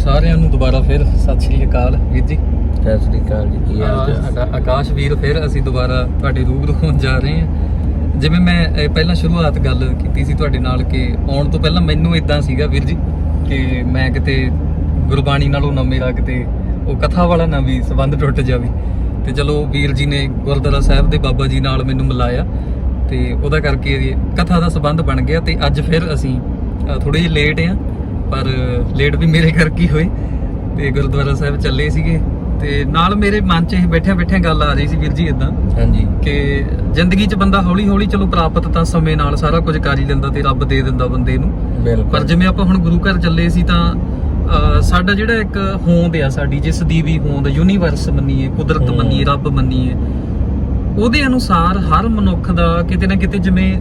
ਸਾਰਿਆਂ ਨੂੰ ਦੁਬਾਰਾ ਫਿਰ ਸਤਿ ਸ਼੍ਰੀ ਅਕਾਲ ਵੀਰ ਜੀ। ਸਤਿ ਸ੍ਰੀ ਅਕਾਲ ਜੀ ਕੀ ਹਾਲ ਚਾਲ? ਸਾਡਾ ਆਕਾਸ਼ ਵੀਰ ਫਿਰ ਅਸੀਂ ਦੁਬਾਰਾ ਤੁਹਾਡੇ ਰੂਬਰੂ ਹੋਣ ਜਾ ਰਹੇ ਹਾਂ। ਜਿਵੇਂ ਮੈਂ ਪਹਿਲਾਂ ਸ਼ੁਰੂਆਤ ਗੱਲ ਕੀਤੀ ਸੀ ਤੁਹਾਡੇ ਨਾਲ ਕਿ ਆਉਣ ਤੋਂ ਪਹਿਲਾਂ ਮੈਨੂੰ ਇਦਾਂ ਸੀਗਾ ਵੀਰ ਜੀ ਕਿ ਮੈਂ ਕਿਤੇ ਗੁਰਬਾਣੀ ਨਾਲੋਂ ਨਾ ਮੇਰਾ ਕਿਤੇ ਉਹ ਕਥਾ ਵਾਲਾ ਨਾ ਵੀ ਸੰਬੰਧ ਟੁੱਟ ਜਾਵੇ। ਤੇ ਚਲੋ ਵੀਰ ਜੀ ਨੇ ਗੁਰਦੁਆਰਾ ਸਾਹਿਬ ਦੇ ਬਾਬਾ ਜੀ ਨਾਲ ਮੈਨੂੰ ਮਿਲਾਇਆ ਤੇ ਉਹਦਾ ਕਰਕੇ ਇਹ ਕਥਾ ਦਾ ਸੰਬੰਧ ਬਣ ਗਿਆ ਤੇ ਅੱਜ ਫਿਰ ਅਸੀਂ ਥੋੜੇ ਜਿਹੇ ਲੇਟ ਆ ਪਰ ਲੇਟ ਵੀ ਮੇਰੇ ਕਰਕੇ ਹੋਏ ਤੇ ਗੁਰਦੁਆਰਾ ਸਾਹਿਬ ਚੱਲੇ ਸੀਗੇ ਤੇ ਨਾਲ ਮੇਰੇ ਮਨ 'ਚ ਇਹ ਬੈਠਿਆਂ ਬੈਠਿਆਂ ਗੱਲ ਆ ਰਹੀ ਸੀ ਵੀਰ ਜੀ ਇਦਾਂ ਹਾਂਜੀ। ਕਿ ਜ਼ਿੰਦਗੀ 'ਚ ਬੰਦਾ ਹੌਲੀ ਹੌਲੀ ਚਲੋ ਪ੍ਰਾਪਤ ਤਾਂ ਸਮੇਂ ਨਾਲ ਸਾਰਾ ਕੁਝ ਕਰ ਹੀ ਲੈਂਦਾ ਤੇ ਰੱਬ ਦੇ ਦਿੰਦਾ ਬੰਦੇ ਨੂੰ। ਬਿਲਕੁਲ। ਪਰ ਜਿਵੇਂ ਆਪਾਂ ਹੁਣ ਗੁਰੂ ਘਰ ਚੱਲੇ ਸੀ ਤਾਂ ਸਾਡਾ ਜਿਹੜਾ ਇੱਕ ਹੋਂਦ ਆ ਸਾਡੀ ਜਿਸ ਦੀ ਵੀ ਹੋਂਦ ਯੂਨੀਵਰਸ ਮੰਨੀਏ ਕੁਦਰਤ। ਮੰਨੀਏ ਰੱਬ ਮੰਨੀਏ ਉਹਦੇ ਅਨੁਸਾਰ ਹਰ ਮਨੁੱਖ ਦਾ ਕਿਤੇ ਨਾ ਕਿਤੇ ਜਿਵੇਂ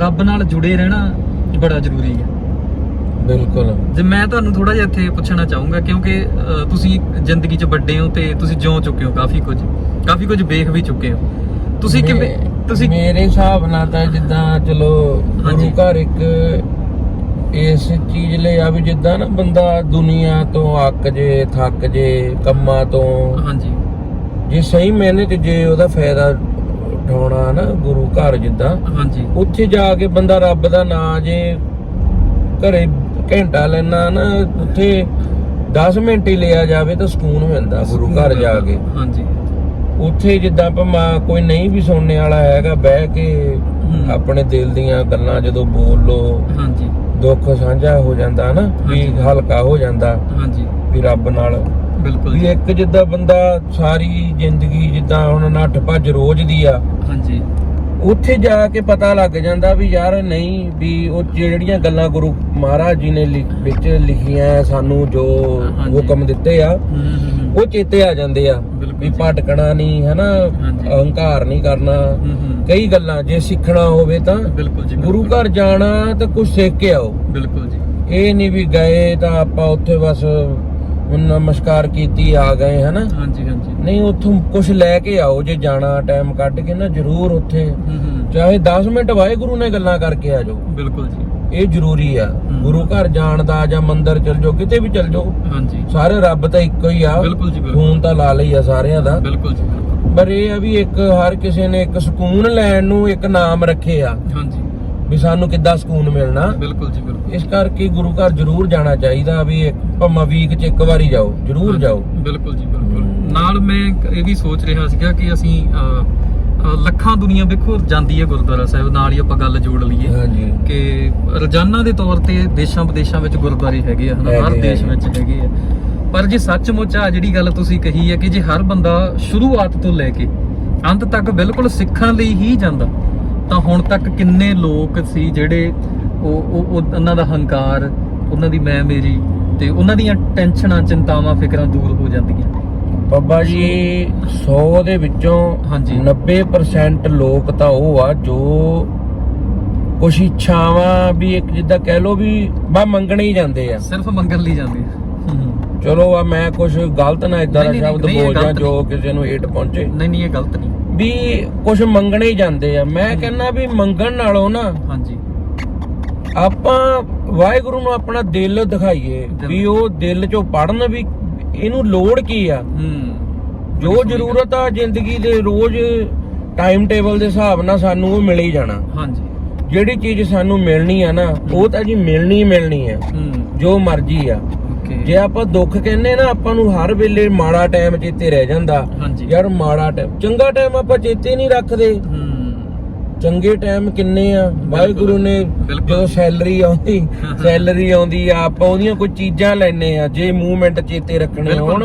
ਰੱਬ ਨਾਲ ਜੁੜੇ ਰਹਿਣਾ ਬੜਾ ਜ਼ਰੂਰੀ ਹੈ। ਬਿਲਕੁਲ। ਜੇ ਮੈਂ ਤੁਹਾਨੂੰ ਥੋੜਾ ਜਿਹਾ ਇੱਥੇ ਪੁੱਛਣਾ ਚਾਹੂੰਗਾ ਕਿਉਂਕਿ ਤੁਸੀਂ ਜ਼ਿੰਦਗੀ 'ਚ ਵੱਡੇ ਹੋ ਤੇ ਤੁਸੀਂ ਜਿਉ ਚੁੱਕੇ ਹੋ ਕਾਫੀ ਕੁਝ ਕਾਫੀ ਕੁਝ ਵੇਖ ਵੀ ਚੁੱਕੇ ਹੋ। ਤੁਸੀਂ ਕਿਵੇਂ ਤੁਸੀਂ ਮੇਰੇ ਹਿਸਾਬ ਨਾਲ ਤਾਂ ਜਿੱਦਾਂ ਚਲੋ। ਗੁਰੂ ਘਰ ਇੱਕ ਇਸ ਚੀਜ਼ ਲਈ ਆ ਵੀ ਜਿੱਦਾਂ ਨਾ ਬੰਦਾ ਦੁਨੀਆ ਤੋਂ ਅੱਕ ਜੇ ਥੱਕ ਜੇ ਕੰਮਾਂ ਤੋਂ। ਹਾਂਜੀ। ਜੇ ਸਹੀ ਮਿਹਨਤ ਜੇ ਉਹਦਾ ਫਾਇਦਾ ਉਠਾਉਣਾ ਨਾ ਗੁਰੂ ਘਰ ਜਿੱਦਾਂ ਹਾਂਜੀ। ਉੱਥੇ ਜਾ ਕੇ ਬੰਦਾ ਰੱਬ ਦਾ ਨਾਂ ਜੇ ਘਰੇ ਘੰਟਾ ਲੈਣਾ ਨਾ ਉੱਥੇ 10 ਮਿੰਟ ਹੀ ਲਿਆ ਜਾਵੇ ਤਾਂ ਸਕੂਨ ਮਿਲਦਾ ਗੁਰੂ ਘਰ ਜਾ ਕੇ। ਹਾਂਜੀ। ਉੱਥੇ ਜਿੱਦਾਂ ਭਾਵੇਂ ਕੋਈ ਨਹੀਂ ਵੀ ਸੁਣਨੇ ਵਾਲਾ ਹੈਗਾ ਬਹਿ ਕੇ। ਆਪਣੇ ਦਿਲ ਦੀਆਂ ਗੱਲਾਂ ਜਦੋਂ ਬੋਲ ਲੋ ਹਾਂਜੀ। ਦੁੱਖ ਸਾਂਝਾ ਹੋ ਜਾਂਦਾ ਨਾ ਵੀ। ਹਲਕਾ ਹੋ ਜਾਂਦਾ ਹਾਂਜੀ। ਵੀ ਰੱਬ ਨਾਲ। ਬਿਲਕੁਲ ਵੀ ਇੱਕ ਜਿੱਦਾਂ ਬੰਦਾ ਸਾਰੀ ਜ਼ਿੰਦਗੀ ਜਿੱਦਾਂ ਹੁਣ ਨੱਠ ਭੱਜ ਰੋਜ਼ ਦੀ ਆ ਹਾਂਜੀ। ਉੱਥੇ ਜਾ ਕੇ ਪਤਾ ਲੱਗ ਜਾਂਦਾ ਵੀ ਯਾਰ ਨਹੀਂ ਵੀ ਉਹ ਜਿਹੜੀਆਂ ਗੱਲਾਂ ਗੁਰੂ ਮਹਾਰਾਜ ਜੀ ਨੇ ਵਿੱਚ ਲਿਖੀਆਂ ਸਾਨੂੰ ਜੋ। ਹੁਕਮ ਦਿੱਤੇ ਆ। ਉਹ ਚੇਤੇ ਆ ਜਾਂਦੇ ਆ ਵੀ। ਭਟਕਣਾ ਨਹੀਂ ਹਨਾ। ਅਹੰਕਾਰ ਨਹੀਂ ਕਰਨਾ। ਕਈ ਗੱਲਾਂ ਜੇ ਸਿੱਖਣਾ ਹੋਵੇ ਤਾਂ ਗੁਰੂ। ਘਰ ਜਾਣਾ ਤਾਂ ਕੁਝ ਸਿੱਖ ਕੇ ਆਓ ਬਿਲਕੁਲ ਜੀ ਇਹ ਨਹੀਂ ਵੀ ਗਏ ਤਾਂ ਆਪਾਂ ਉੱਥੇ ਬਸ ਨਮਸਕਾਰ ਕੀਤੀ ਆ ਗਏ ਹਨਾ? ਹਾਂਜੀ ਹਾਂਜੀ। ਨਹੀਂ ਉੱਥੋਂ ਕੁਝ ਲੈ ਕੇ ਆਓ ਜੇ ਜਾਣਾ ਟਾਈਮ ਕੱਢ ਕੇ ਨਾ ਜ਼ਰੂਰ ਉੱਥੇ। ਹੂੰ, ਹੂੰ। ਚਾਹੇ 10 ਮਿੰਟ ਵਾਹਿਗੁਰੂ ਨੇ ਗੱਲਾਂ ਕਰਕੇ ਆ ਜਾਓ। ਬਿਲਕੁਲ ਜੀ। ਇਹ ਜ਼ਰੂਰੀ ਆ। ਗੁਰੂ ਘਰ ਜਾਣ ਦਾ ਜਾਂ ਮੰਦਿਰ ਚਲ ਜਾਓ ਕਿਤੇ ਵੀ ਚਲ ਜਾਓ। ਹਾਂਜੀ। ਸਾਰੇ ਰੱਬ ਤਾਂ ਇੱਕੋ ਹੀ ਆ। ਬਿਲਕੁਲ ਜੀ ਬਿਲਕੁਲ। ਖੂਨ ਤਾਂ ਲਾ ਲਈ ਆ ਸਾਰਿਆਂ ਦਾ। ਬਿਲਕੁਲ ਜੀ ਪਰ ਇਹ ਆ ਵੀ ਇੱਕ ਹਰ ਕਿਸੇ ਨੇ ਇੱਕ ਸਕੂਨ ਲੈਣ ਨੂੰ ਇੱਕ ਨਾਮ ਰੱਖੇ ਆ। ਹਾਂਜੀ। ਵੀ ਸਾਨੂੰ ਕਿੱਦਾਂ ਸਕੂਨ ਮਿਲਣਾ। ਬਿਲਕੁਲ ਜੀ ਬਿਲਕੁਲ। ਇਸ ਕਰਕੇ ਗੁਰੂ ਘਰ ਜ਼ਰੂਰ ਜਾਣਾ ਚਾਹੀਦਾ ਵੀ ਇੱਕ ਭਾਵੇਂ ਵੀਕ ਚ ਇੱਕ ਵਾਰੀ ਜਾਓ ਜ਼ਰੂਰ ਜਾਓ। ਬਿਲਕੁਲ ਜੀ ਬਿਲਕੁਲ। ਨਾਲ ਮੈਂ ਇਹ ਵੀ ਸੋਚ ਰਿਹਾ ਸੀਗਾ ਕਿ ਅਸੀਂ ਲੱਖਾਂ ਦੁਨੀਆ ਵੇਖੋ ਜਾਂਦੀ ਹੈ ਗੁਰਦੁਆਰਾ ਸਾਹਿਬ ਨਾਲ ਹੀ ਆਪਾਂ ਗੱਲ ਜੋੜ ਲਈਏ ਹਾਂਜੀ। ਕਿ ਰੋਜ਼ਾਨਾ ਦੇ ਤੌਰ ਤੇ ਦੇਸ਼ਾਂ ਵਿਦੇਸ਼ਾਂ ਵਿੱਚ ਗੁਰਦੁਆਰੇ ਹੈਗੇ ਆ ਹਨਾ ਹਰ ਦੇਸ਼। ਵਿੱਚ ਹੈਗੇ ਆ। ਪਰ ਜੇ ਸੱਚਮੁੱਚ ਆ ਜਿਹੜੀ ਗੱਲ ਤੁਸੀਂ ਕਹੀ ਹੈ ਕਿ ਜੇ ਹਰ ਬੰਦਾ ਸ਼ੁਰੂਆਤ ਤੋਂ ਲੈ ਕੇ ਅੰਤ ਤੱਕ ਬਿਲਕੁਲ ਸਿੱਖਾਂ ਲਈ ਹੀ ਜਾਂਦਾ ਤਾਂ ਹੁਣ ਤੱਕ ਕਿੰਨੇ ਲੋਕ ਸੀ ਜਿਹੜੇ ਉਹ ਉਹ ਉਹ- ਉਹਨਾਂ ਦਾ ਹੰਕਾਰ ਉਹਨਾਂ ਦੀ ਮੈਂ ਮੇਰੀ ਤੇ ਉਹਨਾਂ ਦੀਆਂ ਟੈਨਸ਼ਨਾਂ ਚਿੰਤਾਵਾਂ ਫਿਕਰਾਂ ਦੂਰ ਹੋ ਜਾਂਦੀਆਂ ਬਾਬਾ ਜੀ 100 ਦੇ ਵਿੱਚੋਂ ਹਾਂਜੀ। 90% ਲੋਕ ਤਾਂ ਉਹ ਆ ਜੋ ਕੁਛ ਇੱਛਾਵਾਂ ਵੀ ਇੱਕ ਜਿੱਦਾਂ ਕਹਿ ਲੋ ਵੀ ਬਾ ਮੰਗਣੇ ਹੀ ਜਾਂਦੇ ਆ ਸਿਰਫ ਮੰਗਣ ਲਈ ਜਾਂਦੇ ਆ। ਚਲੋ ਆ ਮੈਂ ਕੁਛ ਗਲਤ ਨਾ ਇਦਾਂ ਦਾ ਨਹੀਂ, ਨਹੀਂ, ਸ਼ਬਦ ਨਹੀਂ, ਇਹ ਬੋਲ ਜਾਂ ਗਲਤ ਜੋ ਕਿਸੇ ਨੂੰ ਏਟ ਪਹੁੰਚੇ। ਨਹੀਂ ਨਹੀਂ ਇਹ ਗਲਤ ਨਹੀਂ। ਵੀ ਕੁਛ ਮੰਗਣੇ ਹੀ ਜਾਂਦੇ ਆ। ਮੈਂ ਕਹਿੰਦਾ ਵੀ ਮੰਗਣ ਨਾਲੋਂ ਨਾ ਹਾਂਜੀ। ਆਪਾਂ ਵਾਹਿਗੁਰੂ ਨੂੰ ਆਪਣਾ ਦਿਲ ਦਿਖਾਈਏ ਦਿਲ। ਵੀ ਉਹ ਦਿਲ ਚੋਂ ਪੜਨ ਵੀ ਇਹਨੂੰ ਲੋੜ ਕੀ ਆ? ਹੂੰ। ਜੋ ਜ਼ਰੂਰਤ ਆ ਜ਼ਿੰਦਗੀ ਦੇ ਰੋਜ਼ ਟਾਈਮ ਟੇਬਲ ਦੇ ਹਿਸਾਬ ਨਾਲ ਸਾਨੂੰ ਉਹ ਮਿਲ ਹੀ ਜਾਣਾ। ਹਾਂਜੀ। ਜਿਹੜੀ ਚੀਜ਼ ਸਾਨੂੰ ਮਿਲਣੀ ਆ ਨਾ ਉਹ ਤਾਂ ਜੀ ਮਿਲਣੀ ਹੀ ਮਿਲਣੀ ਆ। ਹੂੰ। ਜੋ ਮਰਜ਼ੀ ਆ। ਓਕੇ। ਜੇ ਆਪਾਂ ਦੁੱਖ ਕਹਿੰਨੇ ਨਾ ਆਪਾਂ ਨੂੰ ਹਰ ਵੇਲੇ ਮਾੜਾ ਟਾਈਮ ਚੇਤੇ ਰਹਿ ਜਾਂਦਾ। ਹਾਂਜੀ। ਯਾਰ ਮਾੜਾ ਟਾਈਮ ਚੰਗਾ ਟਾਈਮ ਆਪਾਂ ਚੇਤੇ ਨਹੀਂ ਰੱਖਦੇ। ਹੂੰ। ਚੰਗੇ ਟਾਈਮ ਕਿੰਨੇ ਆ? ਵਾਹਿਗੁਰੂ ਨੇ। ਜਦੋਂ ਸੈਲਰੀ ਆਉਂਦੀ ਸੈਲਰੀ ਆਉਂਦੀ ਆ ਆਪਾਂ ਉਹਦੀਆਂ ਕੋਈ ਚੀਜ਼ਾਂ ਲੈਨੇ ਆ ਜੇ ਮੂਵਮੈਂਟ ਚੇਤੇ ਰੱਖਣੇ ਹੋਣ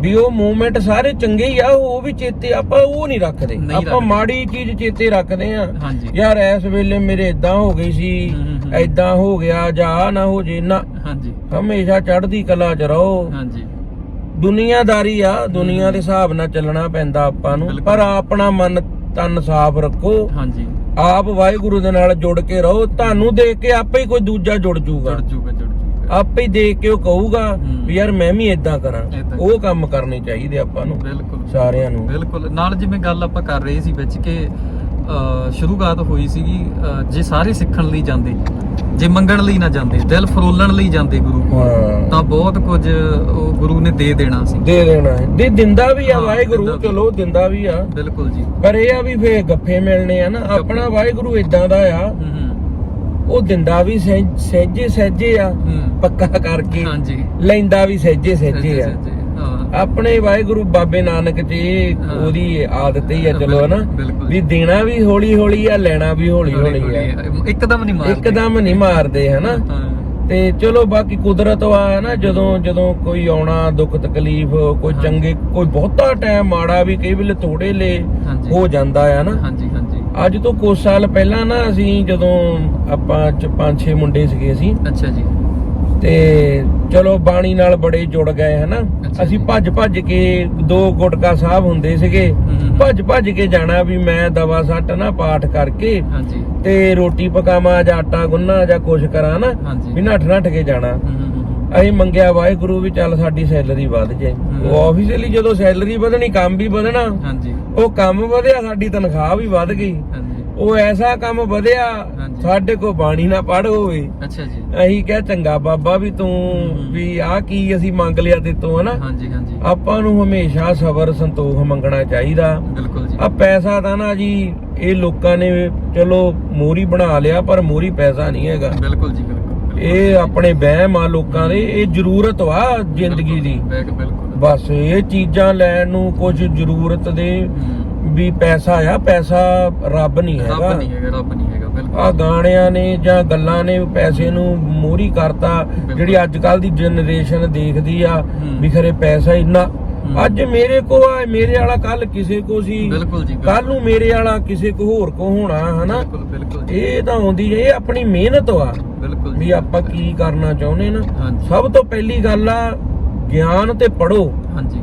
ਵੀ ਉਹ ਮੂਵਮੈਂਟ ਸਾਰੇ ਚੰਗੇ ਹੀ ਆ ਉਹ ਵੀ ਚੇਤੇ ਆਪਾਂ ਉਹ ਨਹੀਂ ਰੱਖਦੇ। ਆਪਾਂ। ਮਾੜੀ ਚੀਜ਼ ਚੇਤੇ ਰੱਖਦੇ ਆ। ਯਾਰ ਇਸ ਵੇਲੇ ਮੇਰੇ ਇਦਾਂ ਹੋ ਗਈ ਸੀ। ਐਦਾਂ ਹੋ ਗਿਆ ਜਾਂ ਨਾ ਹੋ ਜੇ ਨਾ ਹਮੇਸ਼ਾ ਚੜ੍ਹਦੀ ਕਲਾ 'ਚ ਰਹੋ। ਹਾਂਜੀ। ਦੁਨੀਆਦਾਰੀ ਆ ਦੁਨੀਆ ਦੇ ਹਿਸਾਬ ਨਾਲ ਚੱਲਣਾ ਪੈਂਦਾ ਆਪਾਂ ਨੂੰ। ਪਰ ਆਪਣਾ ਮਨ ਤਨ ਸਾਫ਼ ਰੱਖੋ। ਹਾਂਜੀ। ਆਪ ਵਾਹਿਗੁਰੂ ਦੇ ਨਾਲ ਜੁੜ ਕੇ ਰਹੋ। ਤੁਹਾਨੂੰ ਦੇਖ ਕੇ ਆਪੇ ਹੀ ਕੋਈ ਦੂਜਾ ਜੁੜ ਜਾਊਗਾ ਜੁੜ ਜੂਗਾ ਜੁੜ ਜੂਗਾ। ਆਪੇ ਹੀ ਦੇਖ ਕੇ ਉਹ ਕਹੂਗਾ। ਵੀ ਯਾਰ ਮੈਂ ਵੀ ਇਦਾਂ ਕਰਾਂ। ਉਹ ਕੰਮ ਕਰਨੇ ਚਾਹੀਦੇ ਆਪਾਂ ਨੂੰ। ਬਿਲਕੁਲ। ਸਾਰਿਆਂ ਨੂੰ। ਬਿਲਕੁਲ। ਨਾਲ ਜਿਵੇਂ ਗੱਲ ਆਪਾਂ ਕਰ ਰਹੇ ਸੀ ਵਿੱਚ ਕਿ ਸ਼ੁਰੂਆਤ ਹੋਈ ਸੀਗੀ ਜੇ ਸਾਰੇ ਸਿੱਖਣ ਲਈ ਜਾਂਦੇ। ਜੇ ਮੰਗਣ ਲਈ ਨਾ ਜਾਂਦੇ ਦਿਲ ਫਰੋਲਣ ਲਈ ਜਾਂਦੇ ਗੁਰੂ। ਕੋਲ ਤਾਂ ਬਹੁਤ ਕੁਝ ਉਹ ਗੁਰੂ ਨੇ ਦੇ ਦੇਣਾ ਸੀ। ਦੇ ਦੇਣਾ ਹੈ। ਦੇ ਦਿੰਦਾ ਵੀ ਆ ਵਾਹਿਗੁਰੂ। ਚਲੋ ਦਿੰਦਾ ਵੀ ਆ। ਬਿਲਕੁਲ ਜੀ। ਪਰ ਇਹ ਆ ਵੀ ਫੇ ਗੱਫੇ ਮਿਲਣੇ ਆ ਨਾ। ਆਪਣਾ ਵਾਹਿਗੁਰੂ ਇਦਾਂ ਦਾ ਆ। ਉਹ ਦਿੰਦਾ ਵੀ ਸਹਿ- ਸਹਿਜੇ ਸਹਿਜੇ ਆ ਪੱਕਾ ਕਰਕੇ। ਲੈਂਦਾ ਵੀ ਸਹਿਜੇ ਸਹਿਜੇ ਆ ਆਪਣੇ ਵਾਹਿਗੁਰੂ ਬਾਬੇ ਨਾਨਕ ਹਾਂ। ਉਹਦੀ ਆਦਤ ਹੀ ਆ ਚਲੋ ਹਨਾ। ਵੀ ਦੇਣਾ ਵੀ ਹੌਲੀ ਹੌਲੀ ਆ ਲੈਣਾ ਵੀ ਹੌਲੀ ਹੌਲੀ ਆ। ਇੱਕਦਮ ਨਹੀਂ ਮਾਰਦੇ। ਇੱਕਦਮ ਨਹੀਂ ਮਾਰਦੇ ਹਨਾ। ਤੇ ਚਲੋ ਬਾਕੀ ਕੁਦਰਤ ਵਾ ਨਾ ਜਦੋਂ ਜਦੋਂ ਕੋਈ ਆਉਣਾ ਦੁੱਖ ਤਕਲੀਫ ਕੋਈ। ਚੰਗੇ ਕੋਈ ਬਹੁਤਾ ਟਾਈਮ ਮਾੜਾ ਵੀ ਕਈ ਵੇਲੇ ਥੋੜੇ ਲੇ ਹੋ ਜਾਂਦਾ ਆ ਨਾ ਹਾਂਜੀ ਹਾਂਜੀ। ਅੱਜ ਤੋਂ ਕੁਝ ਸਾਲ ਪਹਿਲਾਂ ਨਾ ਅਸੀਂ ਜਦੋਂ ਆਪਾਂ ਚ ਪੰਜ ਛੇ ਮੁੰਡੇ ਸੀਗੇ ਅਸੀਂ ਅੱਛਾ ਜੀ। ਤੇ ਚਲੋ ਬਾਣੀ ਨਾਲ ਬੜੇ ਜੁੜ ਗਏ ਹਨਾ? ਅਸੀਂ ਜੀ। ਭੱਜ ਭੱਜ ਕੇ ਦੋ ਗੁਟਕਾ ਸਾਹਿਬ ਹੁੰਦੇ ਸੀਗੇ। ਭੱਜ ਭੱਜ ਕੇ ਜਾਣਾ ਵੀ ਮੈਂ ਦਵਾ ਸੱਟ ਨਾ ਪਾਠ ਕਰਕੇ ਹਾਂਜੀ। ਤੇ ਰੋਟੀ ਪਕਾਵਾਂ ਜਾਂ ਆਟਾ ਗੁੰਨਾ ਜਾਂ ਕੁਛ ਕਰਾਂ ਨਾ ਵੀ ਨੱਠ ਨੱਠ ਕੇ ਜਾਣਾ। ਅਸੀਂ ਮੰਗਿਆ ਵਾਹਿਗੁਰੂ ਵੀ ਚੱਲ ਸਾਡੀ ਸੈਲਰੀ ਵੱਧ ਜਾਏ ਹੂੰ। ਉਹ ਆਫੀਸ਼ੀਅਲੀ ਜਦੋਂ ਸੈਲਰੀ ਵਧਣੀ ਕੰਮ ਵੀ ਵਧਣਾ। ਹਾਂਜੀ। ਉਹ ਕੰਮ ਵਧਿਆ ਸਾਡੀ ਤਨਖਾਹ ਵੀ ਵੱਧ ਗਈ। ਉਹ ਐਸਾ ਕੰਮ ਵਧਿਆ ਹਾਂਜੀ। ਸਾਡੇ ਕੋ ਬਾਣੀ ਨਾ ਪੜ ਹੋਵੇ। ਅੱਛਾ ਜੀ। ਅਸੀਂ ਕਿਹਾ ਚੰਗਾ ਬਾਬਾ ਵੀ ਤੂੰ। ਵੀ ਆਹ ਕੀ ਅਸੀਂ ਮੰਗ ਲਿਆ ਤੇ ਤੂੰ ਹਨਾ? ਹਾਂਜੀ ਹਾਂਜੀ। ਆਪਾਂ ਨੂੰ ਹਮੇਸ਼ਾ ਸਬਰ ਸੰਤੋਖ ਮੰਗਣਾ ਚਾਹੀਦਾ। ਬਿਲਕੁਲ ਜੀ। ਆ ਪੈਸਾ ਤਾਂ ਨਾ ਜੀ ਇਹ ਲੋਕਾਂ ਨੇ ਚਲੋ ਮੋਰੀ ਬਣਾ ਲਿਆ ਪਰ ਮੋਰੀ ਪੈਸਾ ਨਹੀਂ ਹੈਗਾ। ਬਿਲਕੁਲ ਜੀ ਬਿਲਕੁਲ ਬਿਲਕੁਲ। ਇਹ ਆਪਣੇ ਵਹਿਮ ਆ ਲੋਕਾਂ ਦੇ ਇਹ ਜ਼ਰੂਰਤ ਵਾ ਜ਼ਿੰਦਗੀ ਦੀ। ਬਿਲਕੁਲ, ਬਿਲਕੁਲ ਬਸ ਇਹ ਚੀਜ਼ਾਂ ਲੈਣ ਨੂੰ ਕੁਝ ਜ਼ਰੂਰਤ ਦੇ। ਵੀ ਪੈਸਾ ਆ ਪੈਸਾ ਰੱਬ ਨਹੀਂ ਰੱਬ ਹੈਗਾ। ਨਹੀਂ ਹੈਗਾ ਰੱਬ ਨਹੀਂ ਹੈਗਾ ਬਿਲਕੁਲ। ਆ ਗਾਣਿਆਂ ਨੇ ਜਾਂ ਗੱਲਾਂ ਨੇ ਪੈਸੇ ਨੂੰ ਮੋਰੀ ਕਰਤਾ ਜਿਹੜੀ ਅੱਜ ਕੱਲ ਦੀ ਜਨਰੇਸ਼ਨ ਦੇਖਦੀ ਆ। ਵੀ ਖਰੇ ਪੈਸਾ ਇੰਨਾ। ਅੱਜ ਮੇਰੇ ਕੋ ਆ ਮੇਰੇ ਵਾਲਾ ਕੱਲ ਕਿਸੇ ਕੋ ਸੀ। ਬਿਲਕੁਲ ਜੀ ਕੱਲ ਨੂੰ ਮੇਰੇ ਵਾਲਾ ਕਿਸੇ ਕੋ ਹੋਰ ਕੋ ਹੋਣਾ ਹਨਾ? ਬਿਲਕੁਲ ਇਹ ਤਾਂ ਹੁੰਦੀ ਇਹ ਆਪਣੀ ਮਿਹਨਤ ਆ। ਬਿਲਕੁਲ ਵੀ ਆਪਾਂ ਕੀ ਕਰਨਾ ਚਾਹੁੰਦੇ ਨਾ। ਸਭ ਤੋਂ ਪਹਿਲੀ ਗੱਲ ਆ ਗਿਆਨ ਤੇ ਪੜੋ ਹਾਂਜੀ।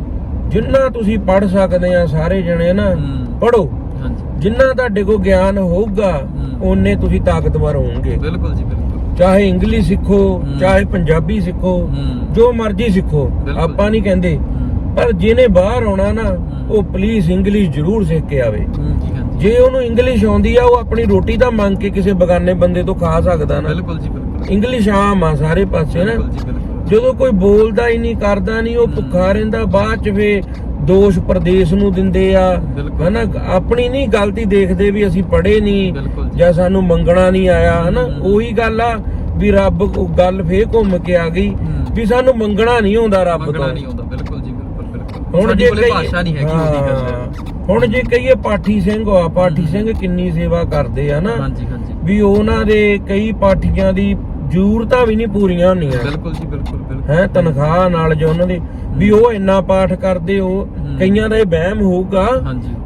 ਜਿੰਨਾ ਤੁਸੀਂ ਪੜ ਸਕਦੇ ਆ ਸਾਰੇ ਜਣੇ ਨਾ ਹੂੰ। ਪੜੋ ਹਾਂਜੀ ਜਿੰਨਾ ਤੁਹਾਡੇ ਕੋਲ ਗਿਆਨ ਹੋਊਗਾ ਹੂੰ। ਓਨੇ ਤੁਸੀਂ ਤਾਕਤਵਰ ਹੋਵੋਗੇ ਬਿਲਕੁਲ ਜੀ ਬਿਲਕੁਲ ਚਾਹੇ ਇੰਗਲਿਸ਼ ਸਿੱਖੋ ਹੂੰ। ਚਾਹੇ ਪੰਜਾਬੀ ਸਿੱਖੋ ਹੂੰ ਜੋ ਮਰਜ਼ੀ ਸਿੱਖੋ ਬਿਲਕੁਲ। ਆਪਾਂ ਨਹੀਂ ਕਹਿੰਦੇ ਹੂੰ। ਪਰ ਜਿਹਨੇ ਬਾਹਰ ਆਉਣਾ ਨਾ। ਉਹ ਪਲੀਜ਼ ਇੰਗਲਿਸ਼ ਜ਼ਰੂਰ ਸਿੱਖ ਕੇ ਆਵੇ ਹੂੰ, ਜੀ ਹਾਂਜੀ ਜੇ ਉਹਨੂੰ ਇੰਗਲਿਸ਼ ਆਉਂਦੀ ਆ ਉਹ ਆਪਣੀ ਰੋਟੀ ਤਾਂ ਮੰਗ ਕੇ ਕਿਸੇ ਬਗਾਨੇ ਬੰਦੇ ਤੋਂ ਖਾ ਸਕਦਾ ਨਾ ਬਿਲਕੁਲ ਜੀ ਬਿਲਕੁਲ ਇੰਗਲਿਸ਼ ਆਮ ਆ ਸਾਰੇ ਪਾਸੇ ਨਾ ਬਿਲਕੁਲ ਜੀ ਬਿਲਕੁਲ ਜਦੋਂ ਕੋਈ ਬੋਲਦਾ ਹੀ ਨਹੀਂ ਕਰਦਾ ਨਹੀਂ ਉਹ ਭੁੱਖਾ ਰਹਿੰਦਾ ਬਾਅਦ ਚ ਫੇ ਦੋਸ਼ ਪ੍ਰਦੇਸ਼ ਨੂੰ ਦਿੰਦੇ ਆ। ਹਨਾ ਆਪਣੀ ਨਹੀਂ ਗਲਤੀ ਦੇਖਦੇ ਵੀ ਅਸੀਂ ਪੜ੍ਹੇ ਨਹੀਂ ਜੀ। ਸਾਨੂੰ ਮੰਗਣਾ ਨਹੀਂ ਆਇਆ ਹਨਾ। ਉਹੀ ਗੱਲ ਆ ਵੀ ਰੱਬ ਕੋ- ਗੱਲ ਫੇਰ ਘੁੰਮ ਕੇ ਆ ਗਈ। ਵੀ ਸਾਨੂੰ ਮੰਗਣਾ ਨਹੀਂ ਆਉਂਦਾ ਰੱਬ ਮੰਗਣਾ ਤੋਂ ਨਹੀਂ ਆਉਂਦਾ ਬਿਲਕੁਲ ਜੀ ਬਿਲਕੁਲ ਬਿਲਕੁਲ। ਹੁਣ ਜੇ ਕਹੀਏ- ਭਾਸ਼ਾ ਨਹੀਂ ਹੈਗੀ ਉਹਦੀ ਗੱਲ। ਹੁਣ ਜੇ ਕਹੀਏ ਪਾਠੀ ਸਿੰਘ ਆ ਪਾਠੀ ਸਿੰਘ ਕਿੰਨੀ ਸੇਵਾ ਕਰਦੇ ਆ ਨਾ ਹਾਂਜੀ ਹਾਂਜੀ। ਵੀ ਉਹਨਾਂ ਦੇ ਕਈ ਪਾਠੀਆਂ ਦੀ ਜ਼ਰੂਰਤਾਂ ਵੀ ਨਹੀਂ ਪੂਰੀਆਂ ਹੁੰਦੀਆਂ। ਬਿਲਕੁਲ ਜੀ ਬਿਲਕੁਲ। ਹੈ ਤਨਖਾਹ ਨਾਲ ਜੋ ਉਹਨਾਂ ਦੀ ਵੀ ਉਹ ਇੰਨਾ ਪਾਠ ਕਰਦੇ ਹਮ। ਕਈਆਂ ਦਾ ਇਹ ਵਹਿਮ ਹੋਊਗਾ।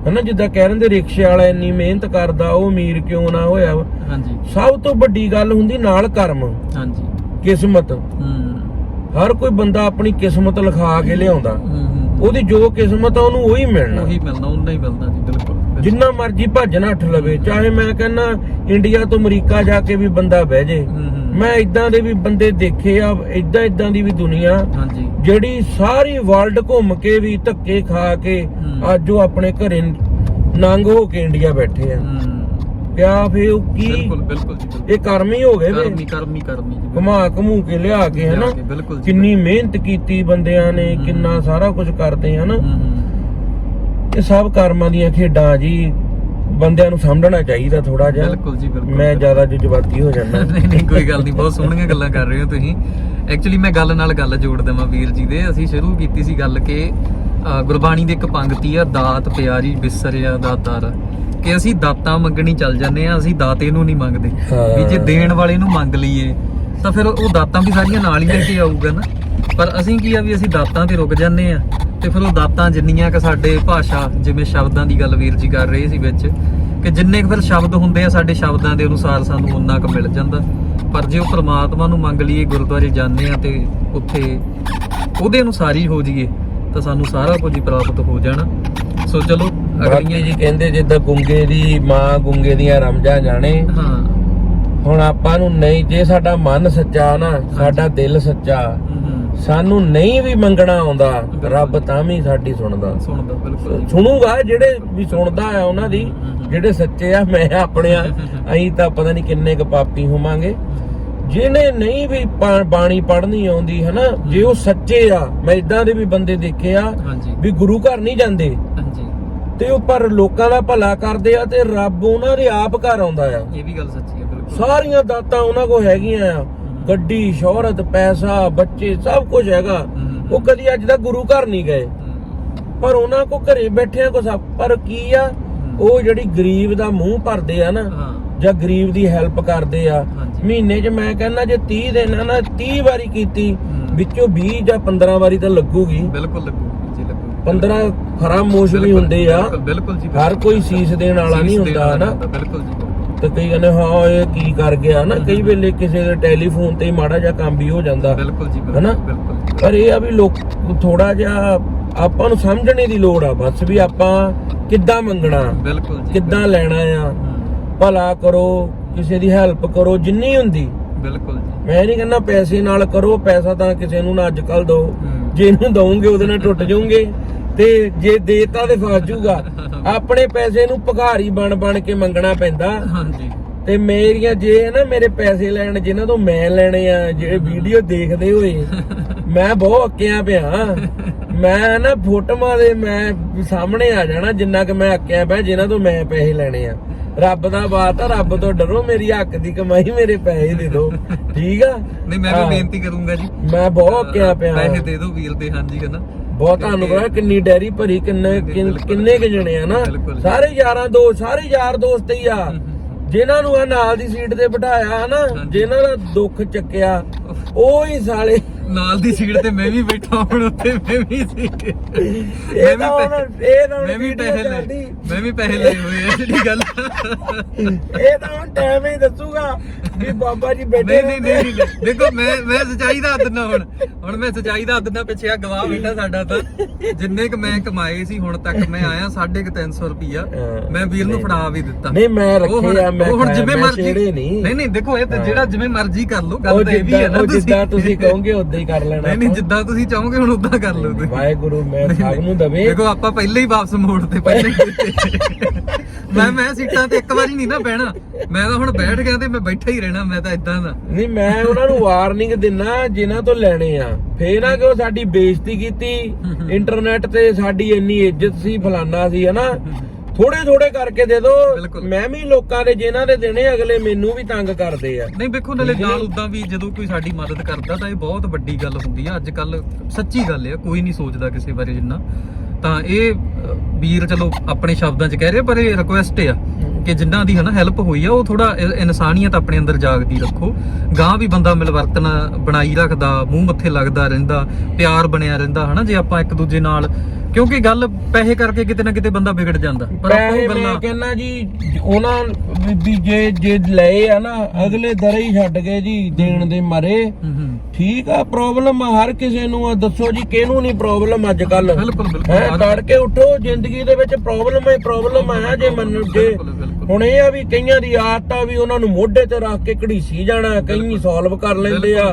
ਹਨਾ ਜਿੱਦਾਂ ਕਹਿ ਰਹੇ ਰਿਕਸ਼ੇ ਵਾਲਾ ਇੰਨੀ ਮਿਹਨਤ ਕਰਦਾ ਉਹ ਅਮੀਰ ਕਿਉਂ ਨਾ ਹੋਇਆ। ਹਾਂਜੀ। ਸਭ ਤੋਂ ਵੱਡੀ ਗੱਲ ਹੁੰਦੀ ਨਾਲ ਕਰਮ। ਹਾਂਜੀ। ਕਿਸਮਤ। ਹੂੰ। ਹਰ ਕੋਈ ਬੰਦਾ ਆਪਣੀ ਕਿਸਮਤ ਲਿਖਾ ਕੇ ਲਿਆਉਂਦਾ। ਹੂੰ, ਹੂੰ ਉਹਦੀ ਜੋ ਕਿਸਮਤ ਆ ਉਹਨੂੰ ਉਹੀ ਮਿਲਣਾ। ਉਹੀ ਮਿਲਣਾ ਉਹਨਾਂ ਹੀ ਮਿਲਣਾ ਜੀ ਬਿਲਕੁਲ। ਜਿੰਨਾ ਮਰਜ਼ੀ ਭੱਜ ਨੱਠ ਲਵੇ ਚਾਹੇ ਮੈਂ ਕਹਿੰਨਾ ਇੰਡੀਆ ਤੋਂ ਅਮਰੀਕਾ ਜਾ ਕੇ ਵੀ ਬੰਦਾ ਬਹਿ ਜੇ। ਮੈਂ ਇਦਾਂ ਦੇ ਵੀ ਬੰਦੇ ਦੇਖੇ ਆ ਇਦਾਂ ਇਦਾਂ ਦੀ ਵੀ ਦੁਨੀਆ। ਹਾਂਜੀ। ਜਿਹੜੀ ਸਾਰੀ ਵਰਲਡ ਘੁੰਮ ਕੇ ਵੀ ਧੱਕੇ ਖਾ ਕੇ। ਅੱਜ ਉਹ ਆਪਣੇ ਘਰੇ ਨੰਗ ਹੋ ਕੇ ਇੰਡੀਆ ਬੈਠੇ ਆ। ਪਿਆ ਫੇ ਉਹ ਕੀ? ਬਿਲਕੁਲ ਬਿਲਕੁਲ ਜੀ। ਇਹ ਕਰਮ ਹੀ ਹੋ ਗਏ ਕਰਮੀ ਵੇ ਕਰਮੀ ਕਰਮੀ ਬਿਲਕੁਲ। ਘੁਮਾ ਘਮੂ ਕੇ ਲਿਆ ਕੇ ਹਨਾ? ਕਿੰਨੀ ਮਿਹਨਤ ਕੀਤੀ ਬੰਦਿਆਂ ਨੇ। ਕਿੰਨਾ ਸਾਰਾ ਕੁਝ ਕਰਦੇ ਹਨਾ? ਇਹ ਸਭ ਕਰਮਾਂ ਦੀਆਂ ਖੇਡਾਂ ਜੀ ਬੰਦਿਆਂ ਨੂੰ ਸਮਝਣਾ ਚਾਹੀਦਾ ਥੋੜਾ ਜਿਹਾ। ਬਿਲਕੁਲ ਜੀ ਬਿਲਕੁਲ। ਮੈਂ ਜ਼ਿਆਦਾ ਜਜ਼ਬਾਤੀ ਹੋ ਜਾਂਦਾ। ਨਹੀਂ ਨਹੀਂ ਕੋਈ ਗੱਲ ਨਹੀਂ ਬਹੁਤ ਸੋਹਣੀਆਂ ਗੱਲਾਂ ਕਰ ਰਹੇ ਹੋ ਤੁਸੀਂ। ਐਕਚੁਅਲੀ ਮੈਂ ਗੱਲ ਨਾਲ ਗੱਲ ਜੋੜ ਦੇਵਾਂ ਵੀਰ ਜੀ ਦੇ। ਅਸੀਂ ਸ਼ੁਰੂ ਕੀਤੀ ਸੀ ਗੱਲ ਕਿ ਗੁਰਬਾਣੀ ਦੀ ਇੱਕ ਪੰਕਤੀ ਆ ਦਾਤ ਪਿਆਰੀ ਬਿਸਰਿਆ ਦਾਤਾਰ ਕਿ ਅਸੀਂ ਦਾਤਾਂ ਮੰਗਣੀ ਚੱਲ ਜਾਂਦੇ ਆ ਅਸੀਂ ਦਾਤੇ ਨੂੰ ਨਹੀਂ ਮੰਗਦੇ। ਵੀ ਜੇ ਦੇਣ ਵਾਲੇ ਨੂੰ ਮੰਗ ਲਈਏ ਤਾਂ ਫਿਰ ਉਹ ਦਾਤਾਂ ਵੀ ਸਾਰੀਆਂ ਨਾਲ ਹੀ ਲੈ ਕੇ ਆਊਗਾ ਨਾ। ਪਰ ਅਸੀਂ ਕੀ ਆ ਵੀ ਅਸੀਂ ਦਾਤਾਂ ਤੇ ਰੁਕ ਜਾਂਦੇ ਆ ਤੇ ਫਿਰ ਉਹ ਦਾਤਾਂ ਜਿੰਨੀਆਂ ਕਿ ਸਾਡੇ ਭਾਸ਼ਾ ਜਿਵੇਂ ਸ਼ਬਦਾਂ ਦੀ ਗੱਲ ਵੀਰ ਜੀ ਕਰ ਰਹੇ ਸੀ ਵਿੱਚ ਕਿ ਜਿੰਨੇ ਕੁ ਫਿਰ ਸ਼ਬਦ ਹੁੰਦੇ ਆ ਸਾਡੇ ਸ਼ਬਦਾਂ ਦੇ ਅਨੁਸਾਰ ਸਾਨੂੰ ਉਨਾ ਕੁ ਮਿਲ ਜਾਂਦਾ। ਪਰ ਜੇ ਉਹ ਪ੍ਰਮਾਤਮਾ ਨੂੰ ਮੰਗ ਲਈਏ ਗੁਰਦੁਆਰੇ ਜਾਂਦੇ ਆ ਤੇ ਉੱਥੇ ਉਹਦੇ ਅਨੁਸਾਰ ਹੀ ਹੋ ਜਾਈਏ ਤਾਂ ਸਾਨੂੰ ਸਾਰਾ ਕੁਝ ਹੀ ਪ੍ਰਾਪਤ ਹੋ ਜਾਣਾ। ਸੋ ਚਲੋ ਅਗਲੀਆਂ ਜੀ ਕਹਿੰਦੇ ਜਿੱਦਾਂ ਗੁੰਗੇ ਦੀ ਮਾਂ ਗੁੰਗੇ ਦੀਆਂ ਰਮਜਾ ਜਾਣੇ। ਹਾਂ। ਹੁਣ ਆਪਾਂ ਨੂੰ ਨਹੀਂ ਜੇ ਸਾਡਾ ਮਨ ਸੱਚਾ ਨਾ ਸਾਡਾ ਦਿਲ ਸੱਚਾ ਸਾਨੂੰ ਨਹੀਂ ਵੀ ਮੰਗਣਾ ਆਉਂਦਾ ਰੱਬ ਤਾਂ ਵੀ ਸਾਡੀ ਸੁਣਦਾ। ਸੁਣਦਾ ਬਿਲਕੁਲ। ਜੀ। ਸੁਣੂਗਾ ਜਿਹੜੇ ਵੀ ਸੁਣਦਾ ਆ ਉਹਨਾਂ ਦੀ ਜਿਹੜੇ ਸੱਚੇ ਆ ਮੈਂ ਆਪਣੇ ਆ ਅਸੀਂ ਤਾਂ ਪਤਾ ਨਹੀਂ ਕਿੰਨੇ ਕ ਪਾਪੀ ਹੋਵਾਂਗੇ। ਜਿਹਨੇ ਨਹੀਂ ਵੀ ਬਾਣੀ ਪੜ੍ਹਨੀ ਆਉਂਦੀ ਹਨਾ? ਜੇ ਉਹ ਸੱਚੇ ਆ ਮੈਂ ਇਦਾਂ ਦੇ ਵੀ ਬੰਦੇ ਦੇਖੇ ਆ ਵੀ ਗੁਰੂ ਘਰ ਨਹੀਂ ਜਾਂਦੇ। ਹਾਂਜੀ। ਤੇ ਉਹ ਪਰ ਲੋਕਾਂ ਦਾ ਭਲਾ ਕਰਦੇ ਆ ਤੇ ਰੱਬ ਉਹਨਾਂ ਦੇ ਆਪ ਘਰ ਆਉਂਦਾ ਆ। ਇਹ ਵੀ ਗੱਲ ਸੱਚੀ ਹੈ ਬਿਲਕੁਲ। ਸਾਰੀਆਂ ਦਾਤਾਂ ਉਹਨਾਂ ਕੋ ਹੈਗੀਆਂ ਆ। ਗੱਡੀ ਸ਼ੋਹਰਤ ਪੈਸਾ ਬੱਚੇ ਸਭ ਕੁਝ ਹੈਗਾ। ਉਹ ਕਦੀ ਅੱਜ ਤੱਕ ਗੁਰੂ ਘਰ ਨਹੀਂ ਗਏ। ਪਰ ਉਹਨਾਂ ਕੋ ਘਰੇ ਬੈਠਿਆਂ ਕੋ ਸਭ। ਪਰ ਕੀ ਆ ਉਹ ਜਿਹੜੀ ਗਰੀਬ ਦਾ ਮੂੰਹ ਭਰਦੇ ਆ ਨਾ ਜਾਂ ਗਰੀਬ ਦੀ ਹੈਲਪ ਕਰਦੇ ਆ। ਮਹੀਨੇ 'ਚ ਮੈਂ ਕਹਿੰਦਾ ਜੇ 30 ਦਿਨ ਆ ਨਾ 30 ਵਾਰੀ ਕੀਤੀ। ਵਿੱਚੋਂ 20 ਜਾਂ 15 ਵਾਰੀ ਤਾਂ ਲੱਗੂਗੀ। ਬਿਲਕੁਲ ਲੱਗੂ ਜੀ ਲੱਗੂ। 15 ਖਰਾਮੋਸ਼ ਵੀ ਬਿਲਕੁਲ, ਹੁੰਦੇ ਆ। ਬਿਲਕੁਲ, ਜੀ ਹਰ ਕੋਈ ਸੀਸ ਦੇਣ ਵਾਲਾ ਨਹੀਂ ਹੁੰਦਾ ਨਾ ਬਿਲਕੁਲ ਜੀ। ਤੇ ਕਈ ਕਹਿੰਦੇ ਹਾਂ ਇਹ ਕੀ ਕਰ ਗਿਆ ਨਾ? ਕਈ ਵੇਲੇ ਕਿਸੇ ਦੇ ਟੈਲੀਫੋਨ ਤੇ ਮਾੜਾ ਜਿਹਾ ਕੰਮ ਵੀ ਹੋ ਜਾਂਦਾ। ਬਿਲਕੁਲ ਜੀ ਹਨਾ? ਬਿਲਕੁਲ ਪਰ ਇਹ ਆ ਵੀ ਲੋਕ ਥੋੜਾ ਜਿਹਾ ਆਪਾਂ ਨੂੰ ਸਮਝਣੇ ਦੀ ਲੋੜ ਆ ਬਸ ਵੀ ਆਪਾਂ ਕਿੱਦਾਂ ਮੰਗਣਾ ਬਿਲਕੁਲ ਜੀ ਕਿੱਦਾਂ ਲੈਣਾ ਆ। ਭਲਾ ਕਰੋ ਕਿਸੇ ਦੀ ਹੈਲਪ ਕਰੋ ਜਿੰਨੀ ਹੁੰਦੀ। ਬਿਲਕੁਲ ਜੀ। ਮੈਂ ਨਹੀਂ ਕਹਿੰਦਾ ਪੈਸੇ ਨਾਲ ਕਰੋ ਪੈਸਾ ਤਾਂ ਕਿਸੇ ਨੂੰ ਨਾ ਅੱਜ ਕੱਲ ਦੋ। ਜੇ ਇਹਨੂੰ ਦਵੋਗੇ ਉਹਦੇ ਨਾਲ ਟੁੱਟ ਜਾਓਗੇ ਤੇ ਜੇ ਦੇਤਾ ਤੇ ਫਸ ਜਾਊਗਾ ਆਪਣੇ ਪੈਸੇ ਨੂੰ ਭਿਖਾਰੀ ਬਣ ਬਣ ਕੇ ਮੰਗਣਾ ਪੈਂਦਾ। ਹਾਂਜੀ। ਤੇ ਮੇਰੀਆਂ ਜੇ ਹੈ ਨਾ ਮੇਰੇ ਪੈਸੇ ਲੈਣ ਜਿਨ੍ਹਾਂ ਤੋਂ ਮੈਂ ਲੈਣੇ ਆ ਜਿਹੜੇ ਵੀਡੀਓ ਦੇਖਦੇ ਹੋਏ ਮੈਂ ਬਹੁਤ ਅੱਕਿਆ ਪਿਆ। ਮੈਂ ਨਾ ਫੋਟੋਆਂ ਦੇ ਮੈਂ ਸਾਹਮਣੇ ਆ ਜਾਣਾ ਜਿੰਨਾ ਕਿ ਮੈਂ ਅੱਕਿਆ ਪਿਆ ਜਿਨ੍ਹਾਂ ਤੋਂ ਮੈਂ ਪੈਸੇ ਲੈਣੇ ਆ। ਰੱਬ ਦਾ ਬਾਤ ਆ ਰੱਬ ਤੋਂ ਡਰੋ ਮੇਰੀ ਹੱਕ ਦੀ ਕਮਾਈ ਮੇਰੇ ਪੈਸੇ ਦੇ ਦਿਓ। ਠੀਕ ਆ? ਨਹੀਂ ਮੈਂ। ਵੀ ਬੇਨਤੀ ਕਰੂੰਗਾ ਜੀ। ਮੈਂ ਬਹੁਤ ਅੱਕਿਆ ਪਿਆ। ਪੈਸੇ ਦੇ ਦਿਓ ਵੀਰ ਦੇ ਹਾਂਜੀ ਹਨਾ ਬਹੁਤ ਤੁਹਾਨੂੰ ਪਤਾ ਕਿੰਨੀ ਡੈਰੀ ਭਰੀ ਕਿੰਨੇ ਕਿੰਨ- ਕੁ ਜਣੇ ਆ ਨਾ। ਸਾਰੇ ਯਾਰਾਂ ਦੋ ਸਾਰੇ ਯਾਰ ਦੋਸਤ ਹੀ ਆ ਜਿਨ੍ਹਾਂ ਨੂੰ ਆ ਨਾਲ ਦੀ ਸੀਟ ਤੇ ਬਿਠਾਇਆ ਨਾ ਹਾਂਜੀ। ਜਿਨ੍ਹਾਂ ਦਾ ਦੁੱਖ ਚੱਕਿਆ ਉਹ ਹੀ ਸਾਲੇ ਨਾਲ ਦੀ ਸੀਟ ਤੇ ਮੈਂ ਵੀ ਬੈਠਾ ਹੁਣ ਉੱਥੇ ਮੈਂ ਵੀ ਸੀ ਇਹ ਤਾਂ ਹੁਣ ਇਹ ਤਾਂ ਹੁਣ ਮੈਂ ਵੀ ਪੈਸੇ ਲੈ। ਮੈਂ ਵੀ ਪੈਸੇ ਲਏ ਹੋਏ ਆ ਜਿਹੜੀ ਗੱਲ। ਇਹ ਤਾਂ ਹੁਣ ਟਾਈਮ ਹੀ ਦੱਸੂਗਾ ਵੀ ਬਾਬਾ ਜੀ ਬੈਠੇ ਨਹੀਂ ਨਹੀਂ ਨਹੀਂ। ਦੇਖੋ ਮੈਂ ਮੈਂ ਸਚਾਈ ਦਾ ਦਿੰਦਾ ਹੁਣ। ਹੁਣ ਮੈਂ ਸਚਾਈ ਦਾ ਦਿੰਦਾ ਪਿੱਛੇ ਆ ਗਵਾਹ ਬੈਠਾ ਸਾਡਾ ਤਾਂ। ਜਿੰਨੇ ਕ ਮੈਂ ਕਮਾਏ ਸੀ ਹੁਣ ਤੱਕ ਮੈਂ ਆਇਆ 350 ਰੁਪਿਆ ਹਾਂ। ਮੈਂ ਵੀਰ ਨੂੰ ਫੜਾ ਵੀ ਦਿੱਤਾ। ਨਹੀਂ ਮੈਂ ਉਹ ਹੁਣ- ਰੱਖੇ ਆ ਮੈਂ ਹੁਣ ਜਿਵੇਂ ਮਰਜ਼ੀ ਨਹੀਂ। ਨਹੀਂ ਦੇਖੋ ਇਹ। ਜਿਹੜਾ ਜਿਵੇਂ ਮਰਜ਼ੀ ਕਰ ਲਓ ਉਹ ਗੱਲ ਤਾਂ ਇਹ ਵੀ ਹੈ ਨਾ ਜਿੱਦਾਂ ਤੁਸੀਂ ਕਹੋਗੇ ਉਦਾਂ ਹੀ ਕਰ ਲੈਣਾ ਨਹੀਂ ਨਹੀਂ। ਜਿੱਦਾਂ ਤੁਸੀਂ ਚਾਹੋਗੇ ਹੁਣ ਉਦਾਂ ਕਰ ਲਓ ਤੁਸੀਂ। ਵਾਹਿਗੁਰੂ ਮੈਂ ਸਭ ਨੂੰ ਦਵੇ। ਦੇਖੋ ਆਪਾਂ ਪਹਿਲੇ ਹੀ ਵਾਪਸ ਮੋੜ ਤੇ ਪਹਿਲੇ ਹੀ ਮੈਂ ਮੈਂ ਸੀਟਾਂ ਤੇ ਇੱਕ ਵਾਰੀ ਨਹੀਂ ਨਾ ਬਹਿਣਾ। ਮੈਂ ਤਾਂ ਹੁਣ ਬੈਠ ਗਿਆ ਤੇ ਮੈਂ ਬੈਠਾ ਹੀ ਰਹਿਣਾ ਮੈਂ ਤਾਂ ਇਦਾਂ ਦਾ। ਨਹੀਂ ਮੈਂ ਉਹਨਾਂ ਨੂੰ ਵਾਰਨਿੰਗ ਦਿੰਨਾ ਜਿਨ੍ਹਾਂ ਤੋਂ ਲੈਣੇ ਆ। ਫੇਰ ਨਾ ਕਿ ਉਹ ਸਾਡੀ ਬੇਇੱਜ਼ਤੀ ਕੀਤੀ। ਇੰਟਰਨੈਟ ਤੇ ਸਾਡੀ ਇੰਨੀ ਇੱਜ਼ਤ ਸੀ ਫਲਾਨਾ ਸੀ ਹਨਾ? ਥੋੜੇ ਥੋੜੇ ਕਰਕੇ ਦੇ ਦੋ। ਬਿਲਕੁਲ। ਮੈਂ ਵੀ ਲੋਕਾਂ ਦੇ ਜਿਨ੍ਹਾਂ ਦੇ ਦੇਣੇ ਅਗਲੇ ਮੈਨੂੰ ਵੀ ਤੰਗ ਕਰਦੇ ਆ। ਨਹੀਂ ਵੇਖੋ ਨਾਲੇ ਨਾਲ ਉਦਾਂ ਵੀ ਜਦੋਂ ਕੋਈ ਸਾਡੀ ਮਦਦ ਕਰਦਾ ਤਾਂ ਇਹ ਬਹੁਤ ਵੱਡੀ ਗੱਲ ਹੁੰਦੀ ਆ। ਅੱਜ ਕੱਲ ਸੱਚੀ ਗੱਲ ਆ ਕੋਈ ਨਹੀਂ ਸੋਚਦਾ ਕਿਸੇ ਬਾਰੇ ਜਿੰਨਾ। ਤਾਂ ਇਹ ਵੀਰ ਚਲੋ ਆਪਣੇ ਸ਼ਬਦਾਂ 'ਚ ਕਹਿ ਰਿਹਾ ਪਰ ਇਹ ਰਿਕੁਐਸਟ ਆ ਕਿ ਜਿੰਨਾਂ ਦੀ ਹਨਾ ਹੈਲਪ ਹੋਈ ਆ ਉਹ ਥੋੜਾ ਇਨਸਾਨੀਅਤ ਆਪਣੇ ਅੰਦਰ ਜਾਗਦੀ ਰੱਖੋ। ਗਾਂ ਵੀ ਬੰਦਾ ਮਿਲਵਰਤਨ ਬਣਾਈ ਰੱਖਦਾ ਮੂੰਹ ਮੱਥੇ ਲੱਗਦਾ ਰਹਿੰਦਾ ਪਿਆਰ ਬਣਿਆ ਰਹਿੰਦਾ ਹਨਾ ਜੇ ਆਪਾਂ ਇੱਕ ਦੂਜੇ ਨਾਲ ਕਿਉਂਕਿ ਗੱਲ ਪੈਸੇ ਕਰਕੇ ਕਿਤੇ ਨਾ ਕਿਤੇ ਬੰਦਾ ਵਿਗੜ ਜਾਂਦਾ। ਪਰ ਆਪਾਂ ਉਹ ਮੈਂ ਗੱਲਾਂ ਕਹਿੰਦਾ ਜੀ ਉਹਨਾਂ ਵੀ- ਵੀ ਜੇ ਜੇ ਲਏ ਆ ਨਾ ਅਗਲੇ ਦਰੇ ਹੀ ਛੱਡ ਗਏ ਜੀ ਦੇਣ ਦੇ ਮਾਰੇ। ਹੂੰ ਹੂੰ। ਠੀਕ ਆ ਪ੍ਰੋਬਲਮ ਹਰ ਕਿਸੇ ਨੂੰ ਆ ਦੱਸੋ ਜੀ ਕਿਹਨੂੰ ਨਹੀਂ ਪ੍ਰੋਬਲਮ ਅੱਜ ਕੱਲ ਬਿਲਕੁਲ ਬਿਲਕੁਲ। ਹੈ ਤੜ ਕੇ ਉਠੋ ਜ਼ਿੰਦਗੀ ਦੇ ਵਿੱਚ ਪ੍ਰੋਬਲਮ ਹੈ ਪ੍ਰੋਬਲਮ ਆ ਜੇ ਮੰਨ ਜੇ ਬਿਲਕੁਲ ਬਿਲਕੁਲ। ਹੁਣ ਇਹ ਆ ਵੀ ਕਈਆਂ ਦੀ ਆਦਤ ਆ ਵੀ ਉਹਨਾਂ ਨੂੰ ਮੋਢੇ ਤੇ ਰੱਖ ਕੇ ਘੜੀਸੀ ਜਾਣਾ ਕਈ ਸੋਲਵ ਕਰ ਲੈਂਦੇ ਆ।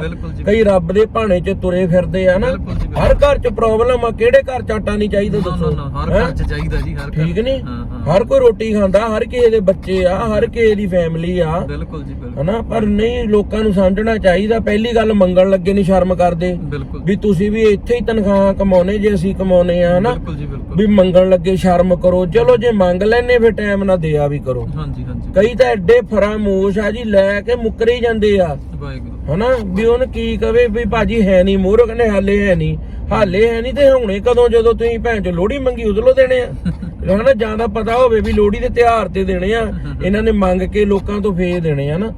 ਕਈ ਰੱਬ ਦੇ ਭਾਣੇ 'ਚ ਤੁਰੇ ਫਿਰਦੇ ਆ ਨਾ। ਹਰ ਘਰ 'ਚ ਪ੍ਰੋਬਲਮ ਆ ਕਿਹੜੇ ਘਰ 'ਚ ਆਟਾ ਨਹੀਂ ਚਾਹੀਦਾ ਦੱਸੋ ਹਰ? ਘਰ 'ਚ ਚਾਹੀਦਾ ਜੀ ਹਰ ਘਰ ਠੀਕ ਨਹੀਂ ਹਰ ਕੋਈ ਰੋਟੀ ਖਾਂਦਾ ਹਰ ਕਿਸੇ ਦੇ ਬੱਚੇ ਆ ਹਰ ਕਿਸੇ ਦੀ ਫੈਮਿਲੀ ਆ। ਬਿਲਕੁਲ ਜੀ ਬਿਲਕੁਲ। ਹਨਾ? ਪਰ ਨਹੀਂ ਲੋਕਾਂ ਨੂੰ ਸਮਝਣਾ ਚਾਹੀਦਾ ਪਹਿਲੀ ਗੱਲ ਮੰਗਣ ਲੱਗੇ ਨਹੀਂ ਸ਼ਰਮ ਕਰਦੇ। ਵੀ ਤੁਸੀਂ ਵੀ ਇੱਥੇ ਹੀ ਤਨਖਾਹਾਂ ਕਮਾਉਨੇ ਜੇ ਅਸੀਂ ਕਮਾਉਨੇ ਆ ਹਨਾ? ਬਿਲਕੁਲ ਜੀ ਬਿਲਕੁਲ। ਵੀ ਮੰਗਣ ਲੱਗੇ ਸ਼ਰਮ ਕਰੋ। ਚਲੋ ਜੇ ਮੰਗ ਲੈਨੇ ਫਿਰ ਟਾਈਮ ਨਾਲ ਦਿਆ ਵੀ ਕਰੋ। ਹਾਂਜੀ ਹਾਂਜੀ। ਕਈ ਤਾਂ ਐਡੇ ਫਰਾਮੋਸ਼ ਆ ਜੀ ਲੈ ਕੇ ਮੁੱਕਰੇ ਜਾਂਦੇ ਆ। ਹਨਾ? ਵੀ ਉਹਨ ਕੀ ਕਵੇ ਵੀ ਭਾਜੀ ਹੈ ਨਹੀਂ ਮੋਹਰੋ ਕਹਿੰਦੇ ਹਾਲੇ ਹੈ ਨਹੀਂ। ਹਾਲੇ ਹੈ ਨਹੀਂ ਤੇ ਹੁਣੇ ਕਦੋਂ ਜਦੋਂ ਤੁਸੀਂ ਭੈਣ ਚੋ ਲੋਹੜੀ ਮੰਗੀ ਉਦੋਂ ਦੇਣੇ ਆ। ਹਨਾ ਜਾਂ ਤਾਂ ਪਤਾ ਹੋਵੇ ਵੀ ਲੋਹੜੀ ਦੇ ਤਿਉਹਾਰ ਤੇ ਦੇਣੇ ਆ ਇਹਨਾਂ ਨੇ ਮੰਗ ਕੇ ਲੋਕਾਂ ਤੋਂ ਫੇਰ ਦੇਣੇ ਆ ਨਾ।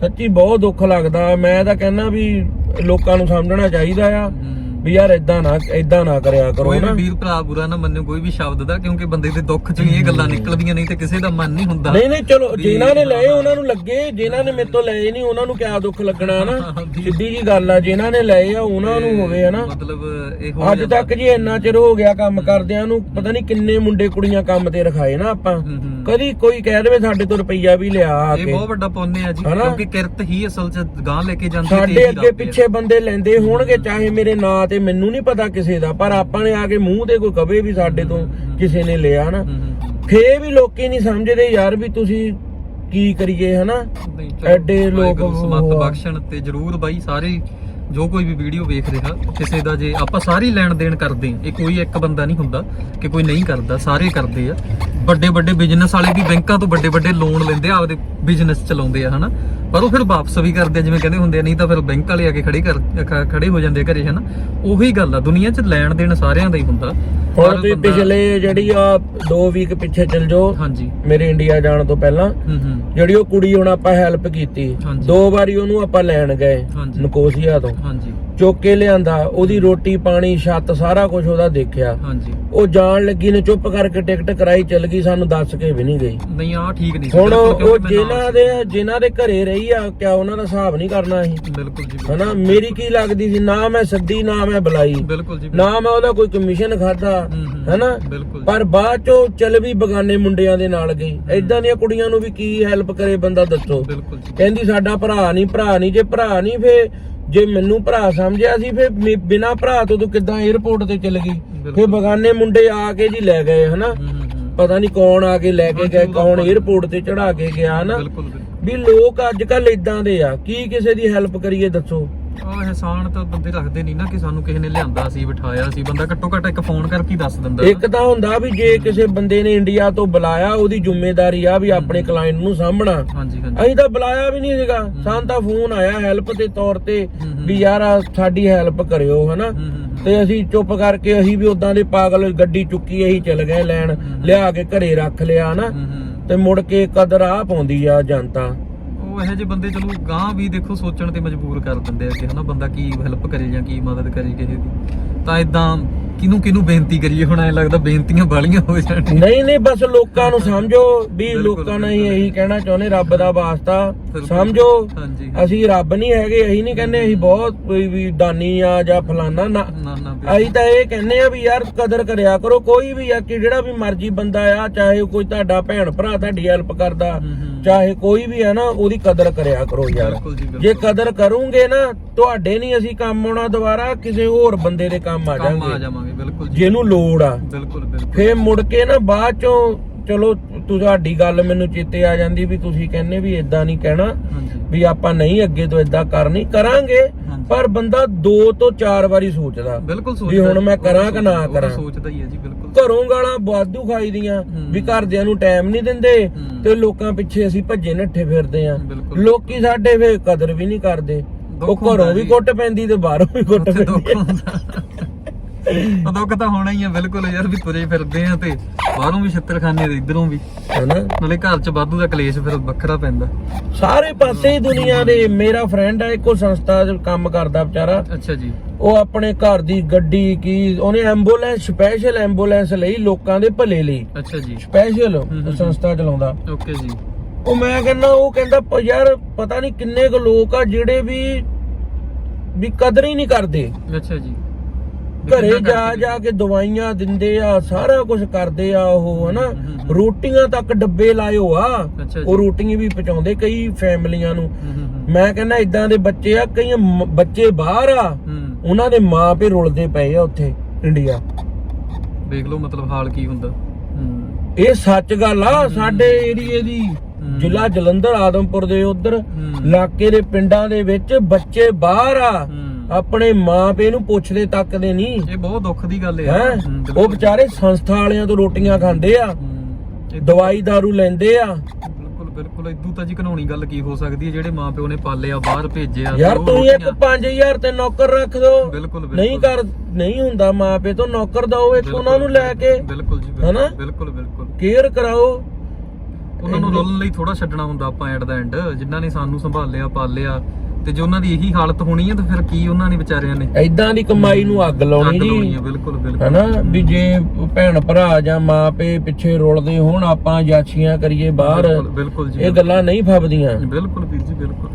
ਸੱਚੀ ਬਹੁਤ ਦੁੱਖ ਲੱਗਦਾ ਮੈਂ ਤਾਂ ਕਹਿੰਦਾ ਵੀ ਲੋਕਾਂ ਨੂੰ ਸਮਝਣਾ ਚਾਹੀਦਾ ਆ। ਵੀ ਯਾਰ ਇਦਾਂ ਨਾ ਇਦਾਂ ਨਾ ਕਰਿਆ ਕਰੋ ਕੋਈ ਨਾ। ਵੀਰ ਭਰਾ ਬੁਰਾ ਨਾ ਮੰਨਿਓ ਕੋਈ ਵੀ ਸ਼ਬਦ ਦਾ ਕਿਉਂਕਿ ਬੰਦੇ ਦੇ ਦੁੱਖ ਚੋਂ ਇਹ ਗੱਲਾਂ ਨਿਕਲਦੀਆਂ ਨਹੀਂ ਤੇ ਕਿਸੇ ਦਾ ਮਨ ਨਹੀਂ ਹੁੰਦਾ। ਨਹੀਂ ਨਹੀਂ ਚਲੋ ਜਿਨ੍ਹਾਂ ਨੇ ਲਏ ਉਹਨਾਂ ਨੂੰ ਲੱਗੇ ਜਿਨ੍ਹਾਂ ਨੇ ਮੇਰੇ ਤੋਂ ਲਏ ਨਹੀਂ ਉਹਨਾਂ ਨੂੰ ਕਿਆ ਦੁੱਖ ਲੱਗਣਾ ਨਾ। ਸਿੱਧੀ ਜੀ ਗੱਲ ਆ ਜਿਨ੍ਹਾਂ ਨੇ ਲਏ ਆ ਉਹਨਾਂ ਨੂੰ ਹੋਵੇ ਹਨਾ? ਮਤਲਬ ਇਹ ਹੋ ਅੱਜ ਤੱਕ ਜੀ ਇੰਨਾ ਚਿਰ ਹੋ ਗਿਆ ਕੰਮ ਕਰਦਿਆਂ ਨੂੰ ਪਤਾ ਨਹੀਂ ਕਿੰਨੇ ਮੁੰਡੇ ਕੁੜੀਆਂ ਕੰਮ ਤੇ ਰਖਾਏ ਨਾ ਆਪਾਂ। ਕਦੀ ਕੋਈ ਕਹਿ ਦੇਵੇ ਸਾਡੇ ਤੋਂ ਰੁਪਈਆ ਵੀ ਲਿਆ ਆ ਇਹ ਕੇ। ਬਹੁਤ ਵੱਡਾ ਪੁੰਨ ਹੈ ਜੀ? ਕਿਉਂਕਿ ਕਿਰਤ ਹੀ ਅਸਲ 'ਚ ਗਾਂ ਲੈ ਕੇ ਜਾਂਦੀ ਤੇ ਸਾਡੇ ਇਹੀ ਅੱਗੇ। ਪਿੱਛੇ ਬੰਦੇ ਲੈਂਦੇ ਹੋਣਗੇ ਚਾਹੇ ਮੇਰੇ ਨਾਂ ਤੇ ਮੈਨੂੰ ਨਹੀਂ ਪਤਾ ਕਿਸੇ ਦਾ ਪਰ ਆਪਾਂ ਨੇ ਆ ਕੇ ਮੂੰਹ ਤੇ ਕੋਈ ਕਵੇ ਵੀ ਸਾਡੇ ਤੋਂ ਕਿਸੇ ਨੇ ਲਿਆ ਨਾ। ਫੇਰ ਵੀ ਲੋਕੀ ਨਹੀਂ ਸਮਝਦੇ ਯਾਰ ਵੀ ਤੁਸੀਂ ਕੀ ਕਰੀਏ ਹਨਾ ਐਡੇ ਲੋਕ ਸਮੱਤ ਆ। ਬਖਸ਼ਣ ਤੇ ਜਰੂਰ ਬਾਈ ਸਾਰੇ ਜੋ ਕੋਈ ਵੀ ਵੀਡੀਓ ਵੇਖ ਰਿਹਾ ਕਿਸੇ ਦਾ ਜੇ ਆਪਾਂ ਸਾਰੀ ਲੈਣ ਦੇਣ ਕਰਦੇ ਹਾਂ ਇਹ ਕੋਈ ਇੱਕ ਬੰਦਾ ਨਹੀਂ ਹੁੰਦਾ ਕਿ ਕੋਈ ਨਹੀਂ ਕਰਦਾ ਸਾਰੇ ਕਰਦੇ ਆ ਵੱਡੇ ਵੱਡੇ ਬਿਜ਼ਨਸ ਵਾਲੇ ਵੀ ਬੈਂਕਾਂ ਤੋਂ ਵੱਡੇ ਵੱਡੇ ਲੋਨ ਲੈਂਦੇ ਆ ਆਪਦੇ ਬਿਜ਼ਨਸ ਚਲਾਉਂਦੇ ਆ ਹਨਾ ਪਰ ਉਹ ਫਿਰ ਵਾਪਸ ਵੀ ਕਰਦੇ ਜਿਵੇਂ ਕਹਿੰਦੇ ਹੁੰਦੇ ਨਹੀਂ ਤਾਂ ਫਿਰ ਬੈਂਕ ਵਾਲੇ ਆ ਕੇ ਖੜੇ ਕਰ ਖੜੇ ਹੋ ਜਾਂਦੇ ਘਰੇ ਹਨਾ? ਉਹੀ ਗੱਲ ਆ ਦੁਨੀਆ 'ਚ ਲੈਣ ਦੇਣ ਸਾਰਿਆਂ ਦਾ ਹੀ ਹੁੰਦਾ। ਹੁਣ ਤੁਸੀਂ ਪਿਛਲੇ ਜਿਹੜੀ ਆ 2 ਵੀਕ ਪਿੱਛੇ ਚਲ ਜਾਓ ਹਾਂਜੀ। ਮੇਰੇ ਇੰਡੀਆ ਜਾਣ ਤੋਂ ਪਹਿਲਾਂ ਜਿਹੜੀ ਉਹ ਕੁੜੀ ਹੁਣ ਆਪਾਂ ਹੈਲਪ ਕੀਤੀ। ਦੋ ਵਾਰੀ ਉਹਨੂੰ ਆਪਾਂ ਲੈਣ ਗਏ। ਨਕੋਸੀਆ ਤੋਂ। ਹਾਂਜੀ। ਚੁੱਕ ਕੇ ਲਿਆਂਦਾ ਉਹਦੀ ਰੋਟੀ ਪਾਣੀ ਛੱਤ ਸਾਰਾ ਕੁਝ ਉਹਦਾ ਦੇਖਿਆ। ਹਾਂਜੀ। ਉਹ ਜਾਣ ਲੱਗੀ ਨੇ ਚੁੱਪ ਕਰਕੇ ਟਿਕਟ ਕਰਾਈ ਚੱਲ ਗਈ ਸਾਨੂੰ ਦੱਸ ਕੇ ਵੀ ਨਹੀਂ ਗਈ। ਨਹੀਂ ਆ ਠੀਕ ਨਹੀਂ ਸੀ, ਹੁਣ ਬਿਲਕੁਲ, ਉਹ ਕਿਉਂਕਿ ਮੈਂ ਨਾਲ ਜਿਨ੍ਹਾਂ ਦੇ ਜਿਨ੍ਹਾਂ ਦੇ ਘਰੇ ਰਹੀ ਆ ਕਿਆ ਉਹਨਾਂ ਦਾ ਹਿਸਾਬ ਨਹੀਂ ਕਰਨਾ ਸੀ? ਬਿਲਕੁਲ ਜੀ ਹਨਾ ਮੇਰੀ ਕੀ ਲੱਗਦੀ ਸੀ ਨਾ ਮੈਂ ਸੱਦੀ ਨਾ ਮੈਂ ਬੁਲਾਈ। ਬਿਲਕੁਲ ਜੀ ਨਾ ਮੈਂ ਉਹਦਾ ਕੋਈ ਕਮਿਸ਼ਨ ਖਾਦਾ ਹੂੰ, ਹੂੰ, ਹਨਾ? ਬਿਲਕੁਲ ਪਰ ਬਾਅਦ ਚੋਂ ਚੱਲ ਵੀ ਬਗਾਨੇ ਮੁੰਡਿਆਂ ਦੇ ਨਾਲ ਗਈ। ਐਦਾਂ ਦੀਆਂ ਕੁੜੀਆਂ ਨੂੰ ਵੀ ਕੀ ਹੈਲਪ ਕਰੇ ਬੰਦਾ ਦੱਸੋ? ਬਿਲਕੁਲ ਜੀ ਕਹਿੰਦੀ ਸਾਡਾ ਭਰਾ ਨਹੀਂ ਭਰਾ ਨਹੀਂ ਜੇ ਭਰਾ ਨਹੀਂ ਫੇ ਜੇ ਮੈਨੂੰ ਭਰਾ ਸਮਝਿਆ ਸੀ ਫਿਰ ਬਿਨਾ ਭਰਾ ਤੋਂ ਤੂੰ ਕਿੱਦਾਂ 에어ਪੋਰਟ ਤੇ ਚੱਲ ਗਈ? ਫਿਰ ਬਗਾਨੇ ਮੁੰਡੇ ਆ ਕੇ ਜੀ ਲੈ ਗਏ ਹਨਾ? ਪਤਾ ਨਹੀਂ ਕੌਣ ਆ ਕੇ ਲੈ ਕੇ ਗਏ ਕੌਣ 에어ਪੋਰਟ ਤੇ ਚੜਾ ਕੇ ਗਿਆ ਹਨਾ? ਵੀ ਲੋਕ ਅੱਜ ਕੱਲ ਇਦਾਂ ਦੇ ਆ ਕੀ ਕਿਸੇ ਦੀ ਹੈਲਪ ਕਰੀਏ ਦੱਸੋ? ਉਹ ਇਹਸਾਨ ਤਾਂ ਬੰਦੇ ਰੱਖਦੇ ਨਹੀਂ ਨਾ ਕਿ ਸਾਨੂੰ ਕਿਸੇ ਨੇ ਲਿਆਂਦਾ ਸੀ ਬਿਠਾਇਆ ਸੀ। ਬੰਦਾ ਘੱਟੋ ਘੱਟ ਇੱਕ ਫੋਨ ਕਰਕੇ ਹੀ ਦੱਸ ਦਿੰਦਾ। ਇੱਕ ਤਾਂ ਹੁੰਦਾ ਵੀ ਜੇ ਕਿਸੇ ਬੰਦੇ ਨੇ ਇੰਡੀਆ ਤੋਂ ਬੁਲਾਇਆ ਉਹਦੀ ਜ਼ਿੰਮੇਵਾਰੀ ਆ ਵੀ ਆਪਣੇ ਕਲਾਇੰਟ ਨੂੰ ਸਾਂਭਣਾ। ਹਾਂਜੀ ਹਾਂਜੀ। ਅਸੀਂ ਤਾਂ ਬੁਲਾਇਆ ਵੀ ਨਹੀਂ ਸੀਗਾ। ਸਾਨੂੰ ਤਾਂ ਫੋਨ ਆਇਆ ਹੈਲਪ ਦੇ ਤੌਰ ਤੇ। ਵੀ ਯਾਰ ਆਹ ਸਾਡੀ ਹੈਲਪ ਕਰਿਓ ਹਨਾ। ਤੇ ਅਸੀਂ ਚੁੱਪ ਕਰਕੇ ਅਸੀਂ ਵੀ ਉਦਾਂ ਦੇ ਪਾਗਲ ਗੱਡੀ ਚੁੱਕੀ ਅਸੀਂ ਚਲ ਗਏ ਲੈਣ। ਲਿਆ ਕੇ ਘਰੇ ਰੱਖ ਲਿਆ ਹਨਾ। ਤੇ ਮੁੜ ਕੇ ਕਦਰ ਆ ਪਾਉਂਦੀ ਆ ਜਨਤਾ। ਉਹ ਇਹੋ ਜਿਹੇ ਬੰਦੇ ਚਲੋ ਗਾਂ ਵੀ ਦੇਖੋ ਸੋਚਣ ਤੇ ਮਜਬੂਰ ਕਰ ਦਿੰਦੇ ਆ ਕਿ ਹਨਾ ਬੰਦਾ ਕੀ ਹੈਲਪ ਕਰੇ ਜਾਂ ਕੀ ਮਦਦ ਕਰੇ ਕਿਸੇ ਦੀ ਤਾਂ ਇਦਾਂ ਕਿਨੂੰ ਕਿਨੂੰ ਬੇਨਤੀ ਕਰੀਏ ਹੁਣ ਐ ਲੱਗਦਾ ਬੇਨਤੀਆਂ ਬਾਲੀਆਂ ਹੋ ਜਾਣ ਨਹੀਂ ਨਹੀਂ ਬਸ ਲੋਕਾਂ ਨੂੰ ਸਮਝੋ ਵੀ ਲੋਕਾਂ ਨੂੰ। ਇਹੀ ਕਹਿਣਾ ਚਾਹੁੰਦੇ ਰੱਬ ਦਾ ਵਾਸਤਾ। ਸਮਝੋ ਹਾਂਜੀ ਅਸੀਂ ਰੱਬ ਨਹੀਂ ਹੈਗੇ ਅਸੀਂ ਨਹੀਂ ਕਹਿੰਦੇ ਅਸੀਂ ਬਹੁਤ ਕੋਈ ਵੀ ਦਾਨੀ ਆ ਜਾਂ ਫਲਾਨਾ ਨਾ। ਨਾ ਨਾ ਅਸੀਂ ਤਾਂ ਇਹ ਕਹਿੰਦੇ ਆ ਵੀ ਯਾਰ ਕਦਰ ਕਰਿਆ ਕਰੋ ਕੋਈ ਵੀ ਆ ਕਿ ਜਿਹੜਾ ਵੀ ਮਰਜ਼ੀ ਬੰਦਾ ਆ ਚਾਹੇ ਕੋਈ ਤੁਹਾਡਾ ਭੈਣ ਭਰਾ ਤੁਹਾਡੀ ਹੈਲਪ ਕਰਦਾ ਹੂੰ, ਹੂੰ। ਚਾਹੇ ਕੋਈ ਵੀ ਆ ਨਾ ਉਹਦੀ ਕਦਰ ਕਰਿਆ ਕਰੋ ਯਾਰ। ਜੀ ਕਦਰ ਕਰੋਗੇ ਨਾ ਤੁਹਾਡੇ ਨਹੀਂ ਅਸੀਂ ਕੰਮ ਆਉਣਾ ਦੁਬਾਰਾ ਕਿਸੇ ਹੋਰ ਬੰਦੇ ਦੇ ਕੰਮ ਆ ਕੰਮ ਆ ਜਾਾਂਗੇ ਜਾਵਾਂਗੇ ਬਿਲਕੁਲ ਜੀ। ਜਿਹਨੂੰ ਲੋੜ ਆ। ਬਿਲਕੁਲ ਬਿਲਕੁਲ। ਫੇਰ ਮੁੜ ਕੇ ਨਾ ਬਾਅਦ ਚੋਂ ਚਲੋ ਤੁਹਾਡੀ ਗੱਲ ਮੈਨੂੰ ਚੇਤੇ ਆ ਜਾਂਦੀ ਵੀ ਤੁਸੀਂ ਕਹਿੰਦੇ ਵੀ ਇਦਾਂ ਨਹੀਂ ਕਹਿਣਾ ਵੀ ਆਪਾਂ ਨਹੀਂ ਅੱਗੇ ਤੋਂ ਇਦਾਂ ਕਰਨੀ ਕਰਾਂਗੇ। ਪਰ ਬੰਦਾ ਦੋ ਤੋਂ ਚਾਰ ਵਾਰੀ ਸੋਚਦਾ ਬਿਲਕੁਲ ਵੀ ਹੁਣ ਮੈਂ ਕਰਾਂ ਕਿ ਨਾ ਕਰਾਂ। ਸੋਚਦਾ ਹੀ ਹੈ ਜੀ ਬਿਲਕੁਲ ਘਰੋਂ ਗਾਲਾਂ ਵਾਧੂ ਖਾਈਦੀਆਂ ਹੂੰ। ਵੀ ਘਰਦਿਆਂ ਨੂੰ ਟਾਈਮ ਨਹੀਂ ਦਿੰਦੇ। ਤੇ ਲੋਕਾਂ ਪਿੱਛੇ ਅਸੀਂ ਭੱਜੇ ਨੱਠੇ ਫਿਰਦੇ ਆ। ਲੋਕੀ ਸਾਡੇ ਫੇ ਕਦਰ ਵੀ ਨਹੀਂ ਕਰਦੇ ਉਹ ਘਰੋਂ ਵੀ। ਕੁੱਟ ਪੈਂਦੀ ਤੇ ਬਾਹਰੋਂ ਵੀ ਕੁੱਟ ਪੈਂਦੀ ਉਹ ਦੁੱਖ ਤਾਂ ਹੋਣਾ ਹੀ ਆ ਬਿਲਕੁਲ ਯਾਰ ਵੀ ਤੁਰੇ ਫਿਰਦੇ ਆ ਤੇ ਬਾਹਰੋਂ ਵੀ ਛਿੱਤਰ ਖਾਨੇ ਤੇ ਇਧਰੋਂ ਵੀ। ਹੈਨਾ? ਨਾਲੇ ਘਰ ਚ ਵਾਧੂ ਦਾ ਕਲੇਸ਼ ਫਿਰ ਵੱਖਰਾ ਪੈਂਦਾ। ਸਾਰੇ ਪਾਸੇ ਹੀ ਦੁਨੀਆ ਦੇ ਮੇਰਾ ਫਰੈਂਡ ਹੈ ਇੱਕੋ ਸੰਸਥਾ 'ਚ ਕੰਮ ਕਰਦਾ ਵਿਚਾਰਾ। ਅੱਛਾ ਜੀ। ਉਹ ਆਪਣੇ ਘਰ ਦੀ ਗੱਡੀ ਕੀ ਉਹਨੇ ਐਂਬੂਲੈਂਸ ਸਪੈਸ਼ਲ ਐਂਬੂਲੈਂਸ ਲਈ ਲੋਕਾਂ ਦੇ ਭਲੇ ਲਈ। ਅੱਛਾ ਜੀ। ਸਪੈਸ਼ਲ। ਸੰਸਥਾ ਚਲਾਉਂਦਾ। ਓਕੇ ਜੀ। ਉਹ ਮੈਂ ਕਹਿੰਦਾ ਉਹ ਕਹਿੰਦਾ ਪ- ਯਾਰ ਪਤਾ ਨਹੀਂ ਕਿੰਨੇ ਕੁ ਲੋਕ ਆ ਜਿਹੜੇ ਵੀ ਵੀ ਕਦਰ ਹੀ ਨਹੀਂ ਕਰਦੇ। ਅੱਛਾ ਜੀ। ਘਰੇ ਜਾ? ਜਾ ਕੇ ਦਵਾਈਆਂ ਦਿੰਦੇ ਆ ਸਾਰਾ ਕੁਝ ਕਰਦੇ ਆ ਉਹ ਹਨਾ। ਰੋਟੀਆਂ ਤੱਕ ਡੱਬੇ ਲਾਇਓ ਆ। ਉਹ ਰੋਟੀਆਂ ਵੀ ਪਹੁੰਚਾਉਂਦੇ ਕਈ ਫੈਮਲੀਆਂ ਨੂੰ। ਮੈਂ ਕਹਿੰਦਾ ਇਦਾਂ ਦੇ ਬੱਚੇ ਆ ਕਈ ਬੱਚੇ ਬਾਹਰ ਆ ਉਹਨਾਂ ਦੇ ਮਾਂ ਪਿਓ ਰੁਲਦੇ ਪਏ ਆ ਉੱਥੇ ਇੰਡੀਆ ਦੇਖ ਲਓ ਮਤਲਬ ਹਾਲ ਕੀ ਹੁੰਦਾ ਇਹ ਸੱਚ ਗੱਲ ਆ ਸਾਡੇ ਏਰੀਏ ਦੀ। ਜ਼ਿਲ੍ਹਾ ਜਲੰਧਰ ਆਦਮਪੁਰ ਦੇ ਉਧਰ। ਇਲਾਕੇ ਦੇ ਪਿੰਡਾਂ ਦੇ ਵਿੱਚ ਬੱਚੇ ਬਾਹਰ ਆ। ਆਪਣੇ ਮਾਂ ਪਿਓ ਨੂੰ ਪੁੱਛਦੇ ਤੱਕਦੇ ਨਹੀਂ। ਇਹ ਬਹੁਤ ਦੁੱਖ ਦੀ ਗੱਲ ਹੈ? ਉਹ। ਵਿਚਾਰੇ ਸੰਸਥਾ ਵਾਲਿਆਂ ਤੋਂ ਰੋਟੀਆਂ ਖਾਂਦੇ ਆ ਦਵਾਈ ਦਾਰੂ ਲੈਂਦੇ ਆ। ਬਿਲਕੁਲ ਬਿਲਕੁਲ। ਇਦੂ ਤਾਂ ਜੀ ਘਨੌਣੀ ਗੱਲ ਕੀ ਹੋ ਸਕਦੀ ਹੈ ਜਿਹੜੇ ਮਾਪਿਓ ਨੇ ਪਾਲਿਆ ਬਾਹਰ ਭੇਜਿਆ ਤੇ ਯਾਰ ਉਹ ਤੂੰ ਇੱਕ ਰੋਟੀਆਂ- 5000 ਤੇ ਨੌਕਰ ਰੱਖ ਦੋ। ਬਿਲਕੁਲ ਬਿਲਕੁਲ। ਨਹੀਂ ਕਰ ਨਹੀਂ ਹੁੰਦਾ ਮਾਂ ਪਿਓ ਤੋਂ ਨੌਕਰ ਦਓ ਇੱਕ ਬਿਲਕੁਲ, ਉਹਨਾਂ ਨੂੰ ਲੈ ਕੇ। ਬਿਲਕੁਲ ਜੀ ਹਨਾ? ਬਿਲਕੁਲ ਬਿਲਕੁਲ ਬਿਲਕੁਲ। ਕੇਅਰ ਕਰਾਓ। ਉਹਨਾਂ ਨੂੰ ਰੋਲਣ ਲਈ ਥੋੜਾ ਛੱਡਣਾ ਹੁੰਦਾ ਆਪਾਂ ਐਟ ਦਾ ਐਂਡ। ਜਿਨ੍ਹਾਂ ਨੇ ਸਾਨੂੰ ਸੰਭਾਲਿਆ ਪਾਲਿਆ ਤੇ ਜੇ ਉਹਨਾਂ ਦੀ ਇਹੀ ਹਾਲਤ ਹੋਣੀ ਹੈ ਤਾਂ ਫਿਰ ਕੀ ਉਹਨਾਂ ਨੇ ਵਿਚਾਰਿਆਂ ਨੇ? ਐਦਾਂ ਦੀ ਕਮਾਈ ਨੂੰ ਅੱਗ ਲਾਉਣੀ ਜੀ। ਬਿਲਕੁਲ ਬਿਲਕੁਲ। ਹਨਾ? ਵੀ ਜੇ ਭੈਣ ਭਰਾ ਜਾਂ ਮਾਪੇ ਪਿੱਛੇ ਰੁਲਦੇ ਹੋਣ ਆਪਾਂ ਜਾਛੀਆਂ ਕਰੀਏ ਬਾਹਰ ਬਿਲਕੁਲ- ਜੀ ਇਹ ਗੱਲਾਂ ਨਹੀਂ ਫੱਬਦੀਆਂ। ਬਿਲਕੁਲ ਵੀਰ ਜੀ ਬਿਲਕੁਲ।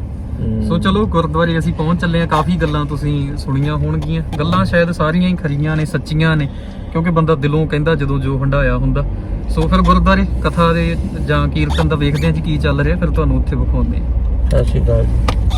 ਸੋ ਚਲੋ ਗੁਰਦੁਆਰੇ ਅਸੀਂ ਪਹੁੰਚ ਚੱਲੇ ਆ ਕਾਫੀ ਗੱਲਾਂ ਤੁਸੀਂ ਸੁਣੀਆਂ ਹੋਣਗੀਆਂ। ਗੱਲਾਂ ਸ਼ਾਇਦ ਸਾਰੀਆਂ ਹੀ ਖਰੀਆਂ ਨੇ ਸੱਚੀਆਂ ਨੇ ਕਿਉਂਕਿ ਬੰਦਾ ਦਿਲੋਂ ਕਹਿੰਦਾ ਜਦੋਂ ਜੋ ਹੰਡਾਇਆ ਹੁੰਦਾ। ਸੋ ਫਿਰ ਗੁਰਦੁਆਰੇ ਕਥਾ ਦੇ ਜਾਂ ਕੀਰਤਨ ਦਾ ਵੇਖਦੇ ਆ ਜੀ ਕੀ ਚੱਲ ਰਿਹਾ ਫਿਰ ਤੁਹਾਨੂੰ ਉੱਥੇ ਵਿਖਾਉਂਦੇ ਆ ਸਤਿ ਸ਼੍ਰੀ ਅਕਾਲ ਜੀ।